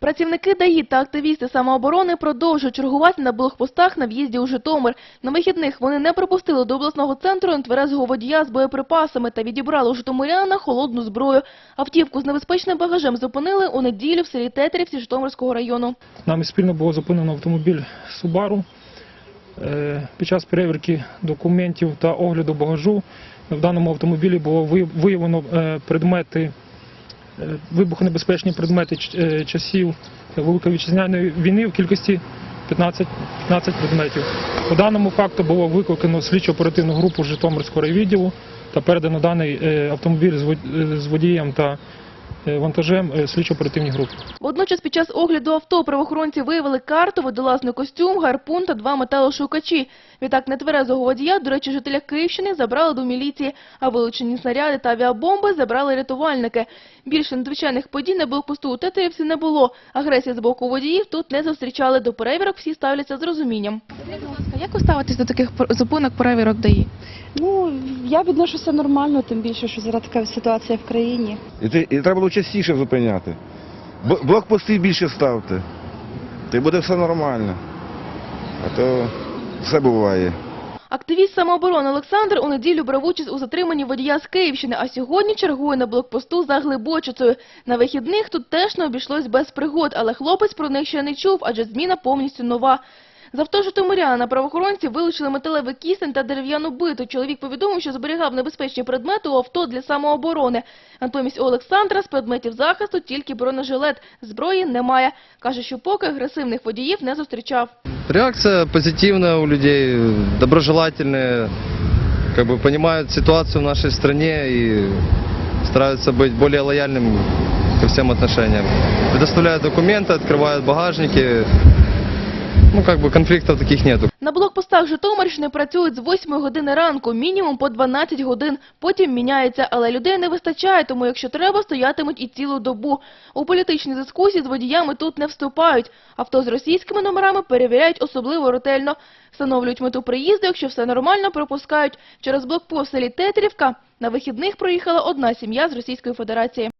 Працівники ДАІ та активісти самооборони продовжують чергувати на блокпостах на в'їзді у Житомир. На вихідних вони не пропустили до обласного центру нетверезого водія з боєприпасами та відібрали у житомиряна холодну зброю. Автівку з небезпечним багажем зупинили у неділю в селі Тетерівці Житомирського району. Нами спільно було зупинено автомобіль Subaru. Е, Під час перевірки документів та огляду багажу в даному автомобілі було ви- виявлено е, предмети, вибухонебезпечні предмети е, часів Великої вітчизняної війни в кількості 15, 15 предметів. По даному факту було викликано слідчо-оперативну групу Житомирського райвідділу та передано даний е, автомобіль з вод- е, з водієм та е, вантажем е, слідчо-оперативній групі. Водночас під час огляду авто правоохоронці виявили карту, водолазний костюм, гарпун та два металошукачі. Відтак нетверезого водія, до речі, жителя Київщини забрали до міліції, а вилучені снаряди та авіабомби забрали рятувальники. Більше надзвичайних подій на блокпосту у Тетерівці не було. Агресії з боку водіїв тут не зустрічали. До перевірок всі ставляться з розумінням. Як ви ставитесь до таких зупинок перевірок ДАІ? Ну, я відношуся нормально, тим більше, що зараз така ситуація в країні. І, треба частіше зупиняти. Блокпости більше ставте. Й буде все нормально. А то все буває. Активіст самооборони Олександр у неділю брав участь у затриманні водія з Київщини, а сьогодні чергує на блокпосту за Глибочицею. На вихідних тут теж не обійшлось без пригод, але хлопець про них ще не чув, адже зміна повністю нова. З авто Житомиряна правоохоронці вилучили металевий кисень та дерев'яну биту. Чоловік повідомив, що зберігав небезпечні предмети у авто для самооборони. Натомість у Олександра з предметів захисту тільки бронежилет. Зброї немає. Каже, що поки агресивних водіїв не зустрічав. Реакция позитивная у людей, доброжелательные, как бы понимают ситуацию в нашей стране и стараются быть более лояльными ко всем отношениям. Предоставляют документы, открывают багажники. Ну, как бы конфликтов таких нету. На блокпостах Житомирщини працюють з 8 години ранку, мінімум по 12 годин. Потім міняється, але людей не вистачає, тому якщо треба, стоятимуть і цілу добу. У політичні дискусії з водіями тут не вступають. Авто з російськими номерами перевіряють особливо ретельно. Встановлюють мету приїзду, якщо все нормально, пропускають. Через блокпост селі Тетрівка на вихідних проїхала одна сім'я з Російської Федерації.